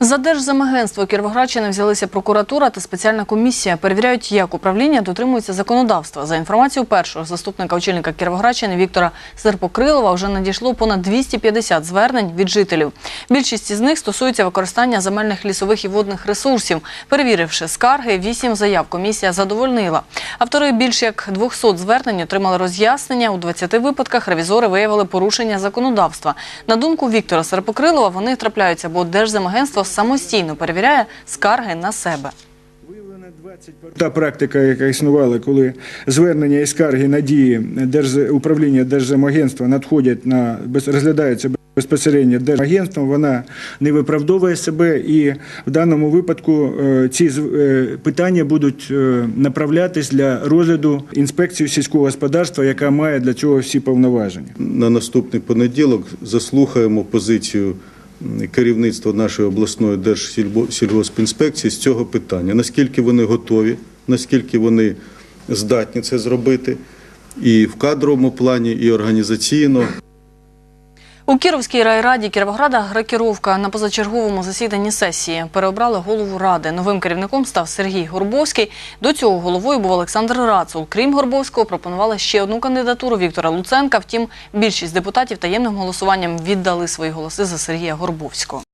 За Держзамагентство Кіровоградщини взялися прокуратура та спеціальна комісія. Перевіряють, як управління дотримується законодавства. За інформацією першого заступника очільника Кіровоградщини Віктора Серпокрилова, вже надійшло понад 250 звернень від жителів. Більшість із них стосується використання земельних лісових і водних ресурсів. Перевіривши скарги, вісім заяв комісія задовольнила. Автори більш як 200 звернень отримали роз'яснення. У 20 випадках ревізори виявили порушення законодавства. На думку Віктора Серпокрилова, вони трапляються, бо Держзамагентство самостійно перевіряє скарги на себе. Та практика, яка існувала, коли звернення і скарги на дії Держ- управління Держзамагентства надходять на без- розглядаються безпосередньо Держагентством, вона не виправдовує себе, і в даному випадку е, ці з- е, питання будуть е, направлятись для розгляду інспекції сільського господарства, яка має для цього всі повноваження. На наступний понеділок заслухаємо позицію м, керівництва нашої обласної держсільгоспінспекції з цього питання. Наскільки вони готові, наскільки вони здатні це зробити, і в кадровому плані, і організаційно. У Кіровській райраді Кіровограда рекіровка на позачерговому засіданні сесії. Переобрали голову ради. Новим керівником став Сергій Горбовський. До цього головою був Олександр Рацул. Крім Горбовського, пропонували ще одну кандидатуру Віктора Луценка. Втім, більшість депутатів таємним голосуванням віддали свої голоси за Сергія Горбовського.